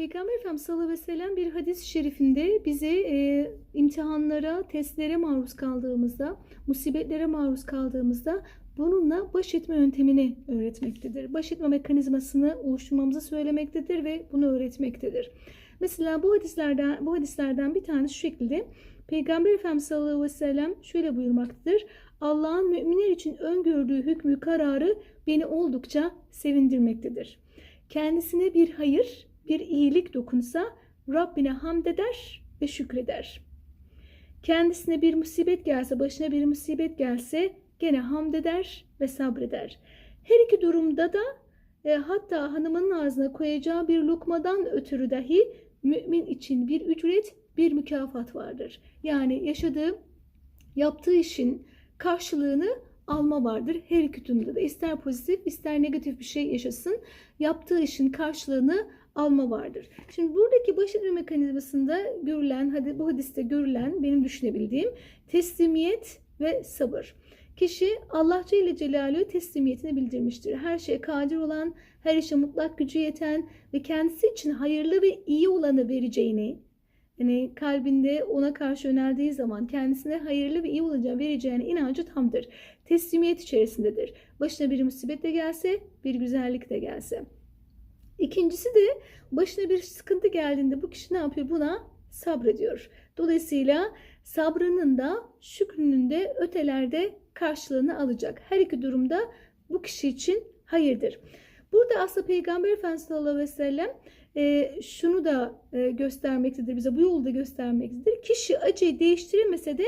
Peygamber Efendimiz sallallahu aleyhi ve sellem bir hadis-i şerifinde bize e, imtihanlara, testlere maruz kaldığımızda, musibetlere maruz kaldığımızda bununla baş etme yöntemini öğretmektedir. Baş etme mekanizmasını oluşturmamızı söylemektedir ve bunu öğretmektedir. Mesela bu hadislerden bu hadislerden bir tanesi şu şekilde. Peygamber Efendimiz sallallahu aleyhi ve sellem şöyle buyurmaktadır. Allah'ın müminler için öngördüğü hükmü kararı beni oldukça sevindirmektedir. Kendisine bir hayır, bir iyilik dokunsa Rabbine hamd eder ve şükreder. Kendisine bir musibet gelse, başına bir musibet gelse gene hamd eder ve sabreder. Her iki durumda da e, hatta hanımının ağzına koyacağı bir lokmadan ötürü dahi mümin için bir ücret, bir mükafat vardır. Yani yaşadığı, yaptığı işin karşılığını alma vardır. Her iki durumda da ister pozitif ister negatif bir şey yaşasın yaptığı işin karşılığını alma vardır. Şimdi buradaki baş etme mekanizmasında görülen, hadi bu hadiste görülen benim düşünebildiğim teslimiyet ve sabır. Kişi Allah Celle Celaluhu teslimiyetini bildirmiştir. Her şeye kadir olan, her işe mutlak gücü yeten ve kendisi için hayırlı ve iyi olanı vereceğini, yani kalbinde ona karşı yöneldiği zaman kendisine hayırlı ve iyi olacağı vereceğine inancı tamdır. Teslimiyet içerisindedir. Başına bir musibet de gelse, bir güzellik de gelse. İkincisi de başına bir sıkıntı geldiğinde bu kişi ne yapıyor? Buna sabrediyor. Dolayısıyla sabrının da şükrünün de ötelerde karşılığını alacak. Her iki durumda bu kişi için hayırdır. Burada aslında Peygamber Efendimiz sallallahu aleyhi ve sellem e, şunu da e, göstermektedir bize bu yolda göstermektedir. Kişi acıyı değiştiremese de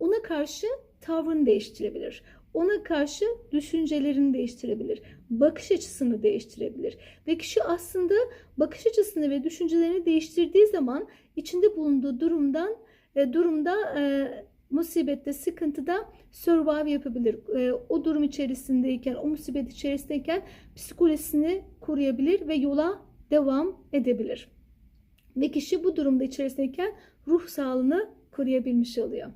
ona karşı tavrını değiştirebilir. Ona karşı düşüncelerini değiştirebilir. Bakış açısını değiştirebilir. Ve kişi aslında bakış açısını ve düşüncelerini değiştirdiği zaman içinde bulunduğu durumdan e, durumda e, musibette, sıkıntıda survive yapabilir. E, o durum içerisindeyken, o musibet içerisindeyken psikolojisini koruyabilir ve yola devam edebilir. Ve kişi bu durumda içerisindeyken ruh sağlığını koruyabilmiş oluyor.